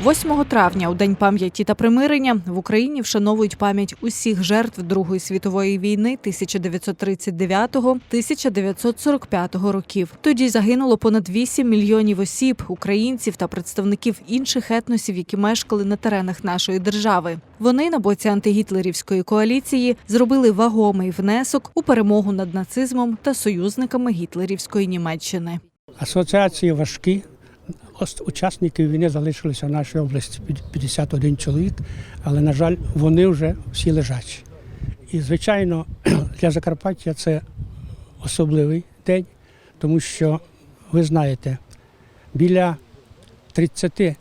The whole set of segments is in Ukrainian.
8 травня, у день пам'яті та примирення, в Україні вшановують пам'ять усіх жертв Другої світової війни 1939-1945 років. Тоді загинуло понад 8 мільйонів осіб, українців та представників інших етносів, які мешкали на теренах нашої держави. Вони на боці антигітлерівської коаліції зробили вагомий внесок у перемогу над нацизмом та союзниками гітлерівської Німеччини. Асоціації важкі. Учасників війни залишилося в нашій області 51 чоловік, але, на жаль, вони вже всі лежачі. І, звичайно, для Закарпаття це особливий день, тому що, ви знаєте, біля 30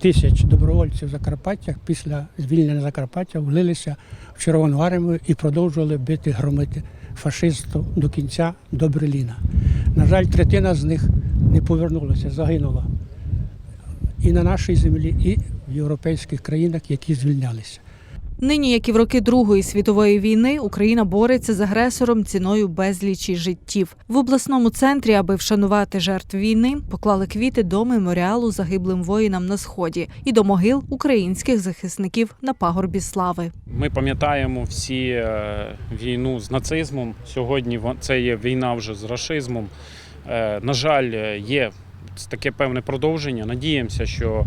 тисяч добровольців Закарпаття після звільнення Закарпаття влилися в Червону армію і продовжували бити, громити фашистів до кінця до Берліна. На жаль, третина з них не повернулася, загинула і на нашій землі, і в європейських країнах, які звільнялися. Нині, як і в роки Другої світової війни, Україна бореться з агресором ціною безлічі життів. В обласному центрі, аби вшанувати жертв війни, поклали квіти до меморіалу загиблим воїнам на сході і до могил українських захисників на пагорбі слави. Ми пам'ятаємо всі е, війну з нацизмом. Сьогодні це є війна вже з рашизмом. Е, На жаль, е, є таке певне продовження. Надіємося, що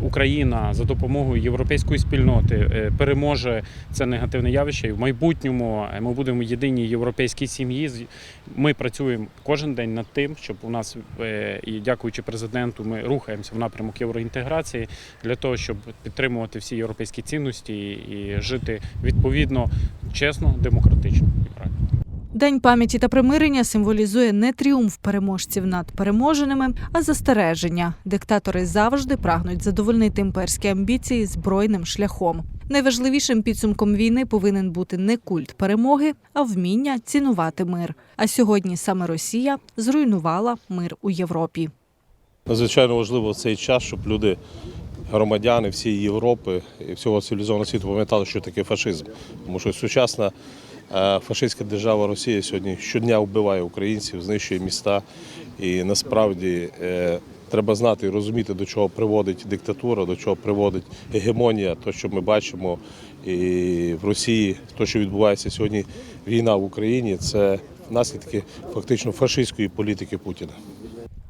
Україна за допомогою європейської спільноти е, переможе це негативне явище. І в майбутньому е, ми будемо в єдиній європейській сім'ї. Ми працюємо кожен день над тим, щоб у нас е, і дякуючи президенту, ми рухаємося в напрямок євроінтеграції для того, щоб підтримувати всі європейські цінності і жити відповідно чесно, демократично і правильно. День пам'яті та примирення символізує не тріумф переможців над переможеними, а застереження. Диктатори завжди прагнуть задовольнити імперські амбіції збройним шляхом. Найважливішим підсумком війни повинен бути не культ перемоги, а вміння цінувати мир. А сьогодні саме Росія зруйнувала мир у Європі. Надзвичайно важливо в цей час, щоб люди, громадяни всієї Європи і всього цивілізованого світу пам'ятали, що таке фашизм. Тому що сучасна фашистська держава Росія сьогодні щодня вбиває українців, знищує міста. І насправді е, треба знати і розуміти, до чого приводить диктатура, до чого приводить гегемонія, то, що ми бачимо і в Росії, то, що відбувається сьогодні, війна в Україні, це наслідки фактично фашистської політики Путіна.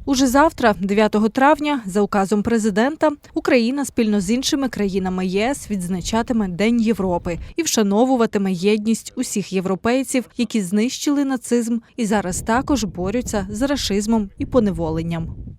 Уже завтра, 9 травня, за указом президента, Україна спільно з іншими країнами ЄС відзначатиме День Європи і вшановуватиме єдність усіх європейців, які знищили нацизм і зараз також борються з рашизмом і поневоленням.